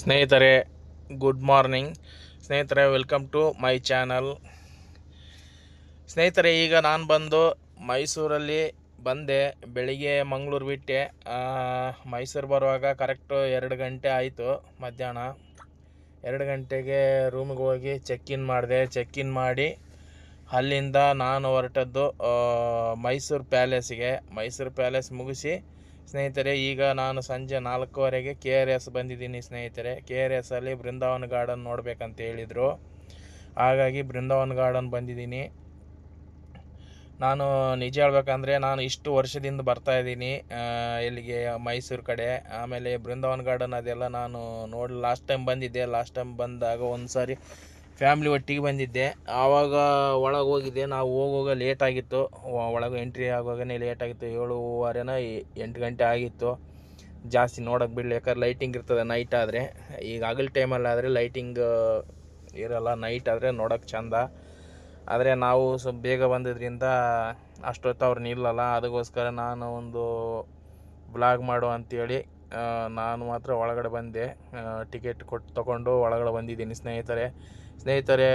ಸ್ನೇಹಿತರೆ good morning ಸ್ನೇಹಿತರೆ welcome to my channel ಸ್ನೇಹಿತರೆ, ಈಗ ನಾನು ಬಂದು ಮೈಸೂರಲ್ಲಿ ಬಂದೆ, ಬೆಳಿಗ್ಗೆ ಮಂಗಳೂರು ಬಿಟ್ಟೆ. ಮೈಸೂರು ಬರುವಾಗ ಕರೆಕ್ಟು ಎರಡು ಗಂಟೆ ಆಯಿತು ಮಧ್ಯಾಹ್ನ. ಎರಡು ಗಂಟೆಗೆ ರೂಮಿಗೆ ಹೋಗಿ ಚೆಕ್ ಇನ್ ಮಾಡಿದೆ. ಚೆಕ್ ಇನ್ ಮಾಡಿ ಅಲ್ಲಿಂದ ನಾನು ಹೊರಟದ್ದು ಮೈಸೂರು ಪ್ಯಾಲೇಸಿಗೆ ಮೈಸೂರು ಪ್ಯಾಲೇಸ್ ಮುಗಿಸಿ ಸ್ನೇಹಿತರೆ, ಈಗ ನಾನು ಸಂಜೆ ನಾಲ್ಕೂವರೆಗೆ ಕೆ ಆರ್ ಎಸ್ ಬಂದಿದ್ದೀನಿ ಸ್ನೇಹಿತರೆ. ಕೆ ಆರ್ ಎಸ್ ಅಲ್ಲಿ ಬೃಂದಾವನ ಗಾರ್ಡನ್ ನೋಡ್ಬೇಕಂತ ಹೇಳಿದರು. ಹಾಗಾಗಿ ಬೃಂದಾವನ ಗಾರ್ಡನ್ ಬಂದಿದ್ದೀನಿ. ನಾನು ನಿಜ ಹೇಳ್ಬೇಕಂದ್ರೆ, ನಾನು ಇಷ್ಟು ವರ್ಷದಿಂದ ಬರ್ತಾ ಇದ್ದೀನಿ ಇಲ್ಲಿಗೆ ಮೈಸೂರು ಕಡೆ. ಆಮೇಲೆ ಬೃಂದಾವನ ಗಾರ್ಡನ್ ಅದೆಲ್ಲ ನಾನು ನೋಡಿ ಲಾಸ್ಟ್ ಟೈಮ್ ಬಂದಿದ್ದೆ. ಲಾಸ್ಟ್ ಟೈಮ್ ಬಂದಾಗ ಒಂದು ಸಾರಿ ಫ್ಯಾಮ್ಲಿ ಒಟ್ಟಿಗೆ ಬಂದಿದ್ದೆ. ಆವಾಗ ಒಳಗೆ ಹೋಗಿದ್ದೆ. ನಾವು ಹೋಗುವಾಗ ಲೇಟ್ ಆಗಿತ್ತು. ಒಳಗೆ ಎಂಟ್ರಿ ಆಗುವಾಗನೇ ಲೇಟ್ ಆಗಿತ್ತು. ಏಳುವರೆನ ಎಂಟು ಗಂಟೆ ಆಗಿತ್ತು. ಜಾಸ್ತಿ ನೋಡೋಕೆ ಬಿಡಲಿ ಯಾಕಂದ್ರೆ ಲೈಟಿಂಗ್ ಇರ್ತದೆ ನೈಟ್ ಆದರೆ. ಈಗ ಹಗಲ್ ಟೈಮಲ್ಲಾದರೆ ಲೈಟಿಂಗ್ ಇರಲ್ಲ. ನೈಟ್ ಆದರೆ ನೋಡೋಕೆ ಚಂದ. ಆದರೆ ನಾವು ಸ್ವಲ್ಪ ಬೇಗ ಬಂದಿದ್ದರಿಂದ ಅಷ್ಟೊತ್ತು ಅವ್ರು ನಿಲ್ಲಲ್ಲ. ಅದಕ್ಕೋಸ್ಕರ ನಾನು ಒಂದು ಬ್ಲಾಗ್ ಮಾಡು ಅಂತೇಳಿ ಆ, ನಾನು ಮಾತ್ರ ಒಳಗಡೆ ಬಂದೆ. ಟಿಕೆಟ್ ಕೊಟ್ಟು ತೊಗೊಂಡು ಒಳಗಡೆ ಬಂದಿದ್ದೀನಿ ಸ್ನೇಹಿತರೆ. ಸ್ನೇಹಿತರೆ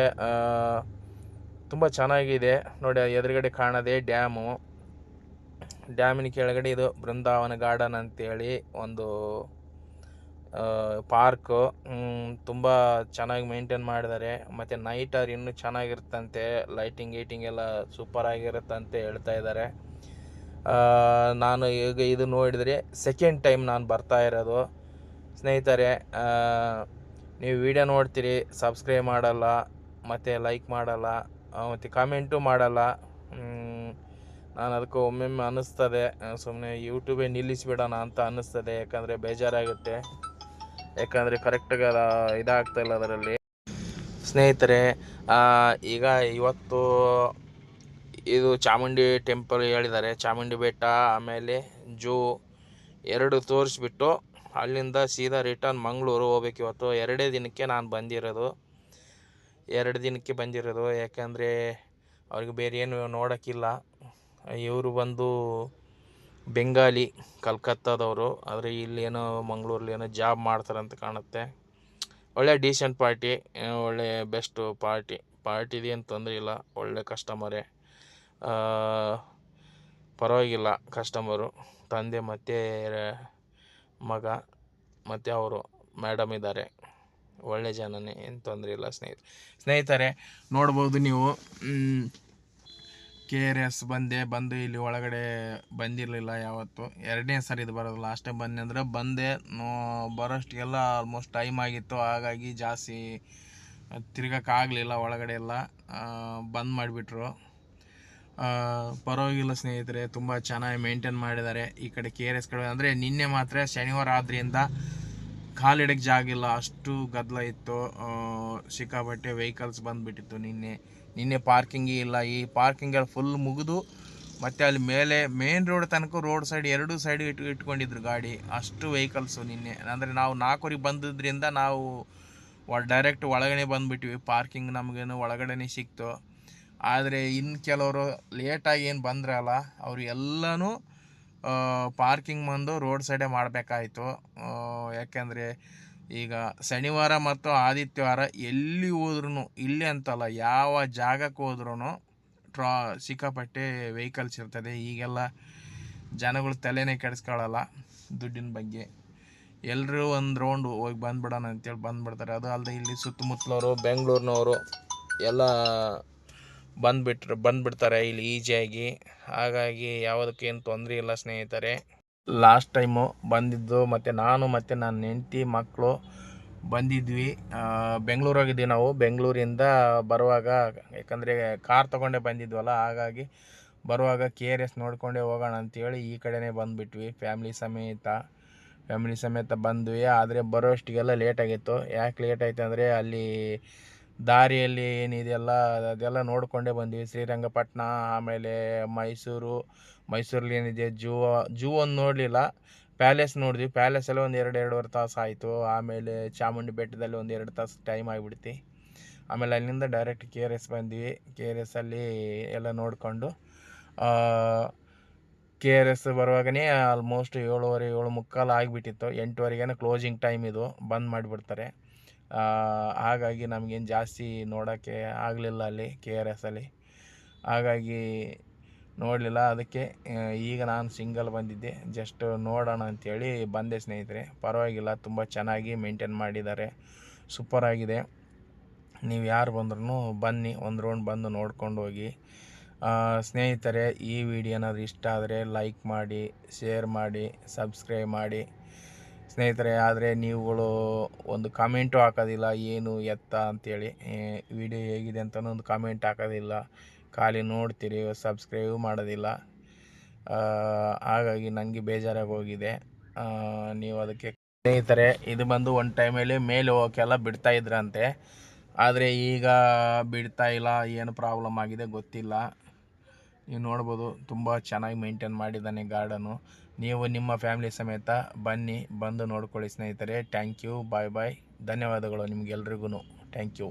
ತುಂಬ ಚೆನ್ನಾಗಿದೆ. ನೋಡಿ ಎದುರುಗಡೆ ಕಾಣದೆ ಡ್ಯಾಮು. ಡ್ಯಾಮಿನ ಕೆಳಗಡೆ ಇದು ಬೃಂದಾವನ ಗಾರ್ಡನ್ ಅಂತೇಳಿ ಒಂದು ಪಾರ್ಕು. ತುಂಬ ಚೆನ್ನಾಗಿ ಮೇಂಟೈನ್ ಮಾಡಿದ್ದಾರೆ. ಮತ್ತು ನೈಟ್ ಅವ್ರು ಇನ್ನೂ ಚೆನ್ನಾಗಿರುತ್ತಂತೆ. ಲೈಟಿಂಗ್, ಗೀಟಿಂಗ್ ಎಲ್ಲ ಸೂಪರ್ ಆಗಿರುತ್ತಂತೆ ಹೇಳ್ತಾ ಇದ್ದಾರೆ. ನಾನು ಈಗ ಇದು ನೋಡಿದರೆ ಸೆಕೆಂಡ್ ಟೈಮ್ ನಾನು ಬರ್ತಾ ಇರೋದು. ಸ್ನೇಹಿತರೆ ನೀವು ವಿಡಿಯೋ ನೋಡ್ತೀರಿ ಸಬ್ಸ್ಕ್ರೈಬ್ ಮಾಡಲ್ಲ, ಮತ್ತು ಲೈಕ್ ಮಾಡಲ್ಲ ಮತ್ತು ಕಾಮೆಂಟು ಮಾಡಲ್ಲ. ನಾನು ಅದಕ್ಕೆ ಒಮ್ಮೊಮ್ಮೆ ಅನ್ನಿಸ್ತದೆ. ಸುಮ್ಮನೆ ಯೂಟ್ಯೂಬೇ ನಿಲ್ಲಿಸಿಬಿಡೋಣ ಅಂತ ಅನ್ನಿಸ್ತದೆ, ಯಾಕಂದರೆ ಬೇಜಾರಾಗುತ್ತೆ. ಯಾಕಂದರೆ ಕರೆಕ್ಟಾಗಿ ಅದು ಇದಾಗ್ತಾಯಿಲ್ಲ ಅದರಲ್ಲಿ. ಸ್ನೇಹಿತರೆ ಈಗ ಇವತ್ತು ಇದು ಚಾಮುಂಡಿ ಟೆಂಪಲ್ ಹೇಳಿದ್ದಾರೆ. ಚಾಮುಂಡಿ ಬೆಟ್ಟ, ಆಮೇಲೆ ಜೂ, ಎರಡು ತೋರಿಸ್ಬಿಟ್ಟು ಅಲ್ಲಿಂದ ಸೀದಾ ರಿಟರ್ನ್ ಮಂಗಳೂರು ಹೋಗ್ಬೇಕು ಇವತ್ತು. ಎರಡೇ ದಿನಕ್ಕೆ ನಾನು ಬಂದಿರೋದು. ಎರಡು ದಿನಕ್ಕೆ ಬಂದಿರೋದು. ಯಾಕಂದರೆ ಅವ್ರಿಗೆ ಬೇರೆ ಏನು ನೋಡೋಕ್ಕಿಲ್ಲ. ಇವರು ಬಂದು ಬೆಂಗಾಲಿ, ಕಲ್ಕತ್ತಾದವರು. ಆದರೆ ಇಲ್ಲೇನೋ ಮಂಗಳೂರಲ್ಲಿ ಏನೋ ಜಾಬ್ ಮಾಡ್ತಾರಂತ ಕಾಣುತ್ತೆ. ಒಳ್ಳೆ ಡೀಸೆಂಟ್ ಪಾರ್ಟಿ ಒಳ್ಳೆ ಬೆಸ್ಟು ಪಾರ್ಟಿ ಪಾರ್ಟಿದು ಏನು ತೊಂದರೆ ಇಲ್ಲ. ಒಳ್ಳೆ ಕಸ್ಟಮರೇ ಪರವಾಗಿಲ್ಲ ಕಸ್ಟಮರು ತಂದೆ ಮತ್ತು ಮಗ ಮತ್ತು ಅವರು ಮೇಡಮ್ ಇದ್ದಾರೆ. ಒಳ್ಳೆ ಜನನೇ, ಏನು ತೊಂದರೆ ಇಲ್ಲ ಸ್ನೇಹಿತ, ಸ್ನೇಹಿತರೆ, ನೋಡ್ಬೋದು ನೀವು ಕೆ ಆರ್ ಎಸ್ ಬಂದೆ, ಬಂದು ಇಲ್ಲಿ ಒಳಗಡೆ ಬಂದಿರಲಿಲ್ಲ ಯಾವತ್ತು. ಎರಡನೇ ಸರಿ ಇದು ಬರೋದು ಲಾಸ್ಟ್ ಟೈಮ್ ಬಂದೆ ಅಂದರೆ ಬಂದೆ, ನೋ, ಬರೋಷ್ಟಿಗೆಲ್ಲ ಆಲ್ಮೋಸ್ಟ್ ಟೈಮ್ ಆಗಿತ್ತು, ಹಾಗಾಗಿ ಜಾಸ್ತಿ ತಿರ್ಗಕ್ಕಾಗಲಿಲ್ಲ ಒಳಗಡೆ ಎಲ್ಲ. ಬಂದ್ ಮಾಡಿಬಿಟ್ರು. ಪರವಾಗಿಲ್ಲ ಸ್ನೇಹಿತರೆ, ತುಂಬ ಚೆನ್ನಾಗಿ ಮೇಂಟೈನ್ ಮಾಡಿದ್ದಾರೆ ಈ ಕಡೆ ಕೆ ಆರ್ ಎಸ್ ಕಡೆ. ಅಂದರೆ ನಿನ್ನೆ ಮಾತ್ರ ಶನಿವಾರ ಆದ್ರಿಂದ ಕಾಲಿಡಕ್ಕೆ ಜಾಗ ಇಲ್ಲ, ಅಷ್ಟು ಗದ್ದಲ ಇತ್ತು. ಸಿಕ್ಕಾಪಟ್ಟೆ ವೆಹಿಕಲ್ಸ್ ಬಂದುಬಿಟ್ಟಿತ್ತು ನಿನ್ನೆ. ನಿನ್ನೆ ಪಾರ್ಕಿಂಗೇ ಇಲ್ಲ. ಈ ಪಾರ್ಕಿಂಗಲ್ಲಿ ಫುಲ್ ಮುಗಿದು ಮತ್ತು ಅಲ್ಲಿ ಮೇಲೆ ಮೇನ್ ರೋಡ್ ತನಕ ರೋಡ್ ಸೈಡ್ ಎರಡು ಸೈಡ್ ಇಟ್ಟು, ಇಟ್ಕೊಂಡಿದ್ರು ಗಾಡಿ. ಅಷ್ಟು ವೆಹಿಕಲ್ಸು ನಿನ್ನೆ. ಅಂದರೆ ನಾವು ನಾಲ್ಕೂರಿಗೆ ಬಂದಿದ್ದರಿಂದ ನಾವು ಡೈರೆಕ್ಟ್ ಒಳಗಡೆ ಬಂದುಬಿಟ್ವಿ. ಪಾರ್ಕಿಂಗ್ ನಮಗೇನು ಒಳಗಡೆನೇ ಸಿಕ್ತು. ಆದರೆ ಇನ್ನು ಕೆಲವರು ಲೇಟಾಗಿ ಏನು ಬಂದ್ರಲ್ಲ ಅವರು ಎಲ್ಲನೂ ಪಾರ್ಕಿಂಗ್ ಬಂದು ರೋಡ್ ಸೈಡೇ ಮಾಡಬೇಕಾಯಿತು. ಯಾಕೆಂದರೆ ಈಗ ಶನಿವಾರ ಮತ್ತು ಆದಿತ್ಯವಾರ ಎಲ್ಲಿ ಹೋದ್ರೂ ಇಲ್ಲಿ ಅಂತಲ್ಲ, ಯಾವ ಜಾಗಕ್ಕೆ ಹೋದ್ರೂ ಟ್ರಾ ಸಿಕ್ಕಾಪಟ್ಟೆ ವೆಹಿಕಲ್ಸ್ ಇರ್ತದೆ. ಈಗೆಲ್ಲ ಜನಗಳು ತಲೆನೇ ಕೆಡಿಸ್ಕೊಳ್ಳಲ್ಲ ದುಡ್ಡಿನ ಬಗ್ಗೆ. ಎಲ್ಲರೂ ಒಂದು ರೌಂಡ್ ಹೋಗಿ ಬಂದುಬಿಡೋಣ ಅಂತೇಳಿ ಬಂದುಬಿಡ್ತಾರೆ. ಅದು ಅಲ್ಲದೆ ಇಲ್ಲಿ ಸುತ್ತಮುತ್ತಲವರು, ಬೆಂಗಳೂರಿನವರು, ಎಲ್ಲ ಬಂದ್ಬಿಟ್ರು, ಬಂದ್ಬಿಡ್ತಾರೆ ಇಲ್ಲಿ ಈಜಿಯಾಗಿ. ಹಾಗಾಗಿ ಯಾವುದಕ್ಕೇನು ತೊಂದರೆ ಇಲ್ಲ ಸ್ನೇಹಿತರೆ. ಲಾಸ್ಟ್ ಟೈಮು ಬಂದಿದ್ದು, ಮತ್ತು ನಾನು ಮತ್ತು ನನ್ನ ಹೆಂಡತಿ, ಮಕ್ಕಳು ಬಂದಿದ್ವಿ. ಬೆಂಗಳೂರಾಗಿದ್ವಿ ನಾವು. ಬೆಂಗಳೂರಿಂದ ಬರುವಾಗ, ಯಾಕಂದರೆ ಕಾರ್ ತೊಗೊಂಡೇ ಬಂದಿದ್ವಲ್ಲ, ಹಾಗಾಗಿ ಬರುವಾಗ ಕೆ ಆರ್ ಎಸ್ ನೋಡ್ಕೊಂಡೇ ಹೋಗೋಣ ಅಂತೇಳಿ ಈ ಕಡೆನೇ ಬಂದುಬಿಟ್ವಿ ಫ್ಯಾಮ್ಲಿ ಸಮೇತ. ಫ್ಯಾಮಿಲಿ ಸಮೇತ ಬಂದ್ವಿ. ಆದರೆ ಬರೋಷ್ಟಿಗೆಲ್ಲ ಲೇಟಾಗಿತ್ತು ಯಾಕೆ ಲೇಟ್ ಆಯಿತು ಅಂದರೆ ಅಲ್ಲಿ ದಾರಿಯಲ್ಲಿ ಏನಿದೆಯಲ್ಲ ಅದೆಲ್ಲ ನೋಡಿಕೊಂಡೇ ಬಂದ್ವಿ. ಶ್ರೀರಂಗಪಟ್ಟಣ ಆಮೇಲೆ ಮೈಸೂರು, ಮೈಸೂರಲ್ಲಿ ಏನಿದೆ, ಜೂ ಜೂ ಒಂದು ನೋಡಲಿಲ್ಲ. ಪ್ಯಾಲೇಸ್ ನೋಡಿದ್ವಿ. ಪ್ಯಾಲೇಸಲ್ಲಿ ಒಂದು ಎರಡು, ಎರಡೂವರೆ ತಾಸು ಆಯಿತು. ಆಮೇಲೆ ಚಾಮುಂಡಿ ಬೆಟ್ಟದಲ್ಲಿ ಒಂದು ಎರಡು ತಾಸು ಟೈಮ್ ಆಗಿಬಿಡ್ತಿ. ಆಮೇಲೆ ಅಲ್ಲಿಂದ ಡೈರೆಕ್ಟ್ ಕೆ ಆರ್ ಎಸ್ ಬಂದ್ವಿ. ಕೆ ಆರ್ ಎಸ್ಸಲ್ಲಿ ಎಲ್ಲ ನೋಡಿಕೊಂಡು ಕೆ ಆರ್ ಎಸ್ ಬರುವಾಗನೇ ಆಲ್ಮೋಸ್ಟ್ ಏಳುವರೆ, ಏಳು ಮುಕ್ಕಾಲು ಆಗಿಬಿಟ್ಟಿತ್ತು. ಎಂಟುವರೆಗೇನೆ ಕ್ಲೋಸಿಂಗ್ ಟೈಮ್ ಇದು. ಬಂದ್ ಮಾಡಿಬಿಡ್ತಾರೆ. ಹಾಗಾಗಿ ನಮಗೇನು ಜಾಸ್ತಿ ನೋಡೋಕ್ಕೆ ಆಗಲಿಲ್ಲ ಅಲ್ಲಿ ಕೆ ಆರ್ ಎಸ್ ಅಲ್ಲಿ. ಹಾಗಾಗಿ ನೋಡಲಿಲ್ಲ. ಅದಕ್ಕೆ ಈಗ ನಾನು ಸಿಂಗಲ್ ಬಂದಿದ್ದೆ. ಜಸ್ಟ್ ನೋಡೋಣ ಅಂಥೇಳಿ ಬಂದೆ ಸ್ನೇಹಿತರೆ. ಪರವಾಗಿಲ್ಲ, ತುಂಬ ಚೆನ್ನಾಗಿ ಮೇಂಟೈನ್ ಮಾಡಿದ್ದಾರೆ. ಸೂಪರಾಗಿದೆ ನೀವು ಯಾರು ಬಂದ್ರೂ ಬನ್ನಿ, ಒಂದು ರೌಂಡ್ ಬಂದು ನೋಡ್ಕೊಂಡು ಹೋಗಿ. ಸ್ನೇಹಿತರೆ, ಈ ವಿಡಿಯೋ ಏನಾದರೂ ಇಷ್ಟ ಆದರೆ ಲೈಕ್ ಮಾಡಿ ಶೇರ್ ಮಾಡಿ ಸಬ್ಸ್ಕ್ರೈಬ್ ಮಾಡಿ. ಸ್ನೇಹಿತರೆ, ಆದರೆ ನೀವುಗಳು ಒಂದು ಕಾಮೆಂಟು ಹಾಕೋದಿಲ್ಲ, ಏನು ಎತ್ತ ಅಂತೇಳಿ. ವಿಡಿಯೋ ಹೇಗಿದೆ ಅಂತಲೂ ಒಂದು ಕಾಮೆಂಟ್ ಹಾಕೋದಿಲ್ಲ. ಖಾಲಿ ನೋಡ್ತೀರಿ, ಸಬ್ಸ್ಕ್ರೈಬ್ ಮಾಡೋದಿಲ್ಲ. ಹಾಗಾಗಿ ನನಗೆ ಬೇಜಾರಾಗಿ ಹೋಗಿದೆ. ನೀವು ಅದಕ್ಕೆ ಸ್ನೇಹಿತರೆ, ಇದು ಬಂದು ಒಂದು ಟೈಮಲ್ಲಿ ಮೇಲೆ ಹೋಗೋಕ್ಕೆಲ್ಲ ಬಿಡ್ತಾ ಇದ್ರಂತೆ. ಆದರೆ ಈಗ ಬಿಡ್ತಾ ಇಲ್ಲ, ಏನು ಪ್ರಾಬ್ಲಮ್ ಆಗಿದೆ ಗೊತ್ತಿಲ್ಲ. ನೀವು ನೋಡ್ಬೋದು, ತುಂಬ ಚೆನ್ನಾಗಿ ಮೇಂಟೈನ್ ಮಾಡಿದ್ದಾನೆ ಗಾರ್ಡನು. ನೀವು ನಿಮ್ಮ ಫ್ಯಾಮಿಲಿ ಸಮೇತ ಬನ್ನಿ, ಬಂದು ನೋಡ್ಕೊಳ್ಳಿ ಸ್ನೇಹಿತರೆ. ಥ್ಯಾಂಕ್ ಯು ಬಾಯ್ ಬಾಯ್ ಧನ್ಯವಾದಗಳು ನಿಮ್ಗೆಲ್ರಿಗೂ ಥ್ಯಾಂಕ್ ಯು